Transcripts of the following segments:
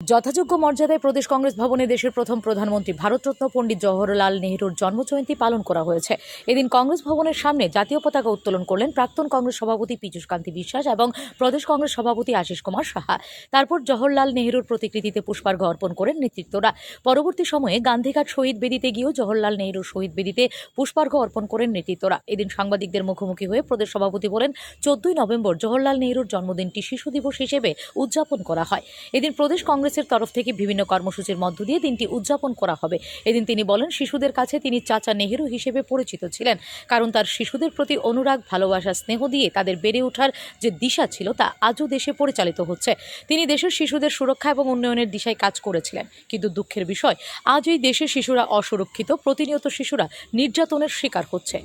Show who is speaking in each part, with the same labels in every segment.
Speaker 1: যথাযোগ্য মর্যাদায় প্রদেশ কংগ্রেস ভবনে দেশের প্রথম প্রধানমন্ত্রী ভারতরত্ন পণ্ডিত জওহরলাল নেহরুর জন্মজয়ন্তী পালন করা হয়েছে। এদিন কংগ্রেস ভবনের সামনে জাতীয় পতাকা উত্তোলন করলেন প্রাক্তন কংগ্রেস সভাপতি পীযূষ কান্তি বিশ্বাস এবং প্রদেশ কংগ্রেস সভাপতি আশিস কুমার সাহা। তারপর জওহরলাল নেহরুর প্রতিকৃতিতে পুষ্পার্ঘ অর্পণ করেন নেতৃত্বরা। পরবর্তী সময়ে গান্ধীঘাট শহীদ বেদিতে গিয়েও জওহরলাল নেহরুর শহীদ বেদিতে পুষ্পার্ঘ অর্পণ করেন নেতৃত্বরা। এদিন সাংবাদিকদের মুখোমুখি হয়ে প্রদেশ সভাপতি বলেন, চোদ্দই নভেম্বর জওহরলাল নেহরুর জন্মদিনটি শিশু দিবস হিসেবে উদযাপন করা হয়। এদিন প্রদেশ কংগ্রেসের তরফ থেকে বিভিন্ন কর্মসূচির মধ্য দিয়ে দিনটি উদযাপন করা হবে। এদিন তিনি বলেন, শিশুদের কাছে তিনি চাচা নেহেরু হিসেবে পরিচিত ছিলেন, কারণ তার শিশুদের প্রতি অনুরাগ, ভালোবাসা, স্নেহ দিয়ে তাদের বেড়ে ওঠার যে দিশা ছিল তা আজও দেশে পরিচালিত হচ্ছে। তিনি দেশের শিশুদের সুরক্ষা এবং উন্নয়নের দিশায় কাজ করেছিলেন। কিন্তু দুঃখের বিষয় আজ এই দেশের শিশুরা অসুরক্ষিত, প্রতিনিয়ত শিশুরা নির্যাতনের শিকার হচ্ছে।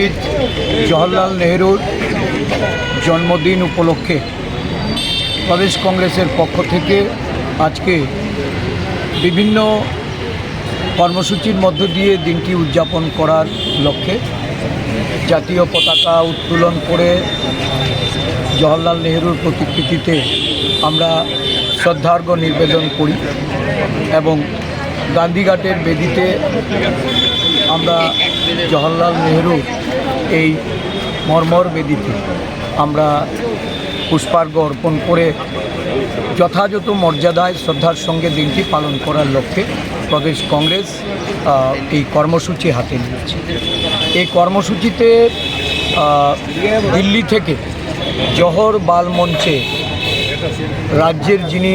Speaker 2: পণ্ডিত জওহরলাল নেহরুর জন্মদিন উপলক্ষে প্রদেশ কংগ্রেসের পক্ষ থেকে আজকে বিভিন্ন কর্মসূচির মধ্য দিয়ে দিনটি উদযাপন করার লক্ষ্যে জাতীয় পতাকা উত্তোলন করে জওহরলাল নেহরুর প্রতিকৃতিতে আমরা শ্রদ্ধার্ঘ নিবেদন করি এবং গান্ধীঘাটের বেদিতে আমরা জওহরলাল নেহরু এই মর্মর বেদিতে আমরা পুষ্পার্ঘ্য অর্পণ করে যথাযথ মর্যাদায় শ্রদ্ধার সঙ্গে দিনটি পালন করার লক্ষ্যে প্রদেশ কংগ্রেস এই কর্মসূচি হাতে নিয়েছে। এই কর্মসূচিতে দিল্লি থেকে জহর বাল মঞ্চে রাজ্যের যিনি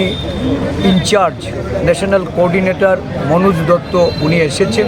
Speaker 2: incharge, national coordinator Manoj Dutta, উনি এসেছেন।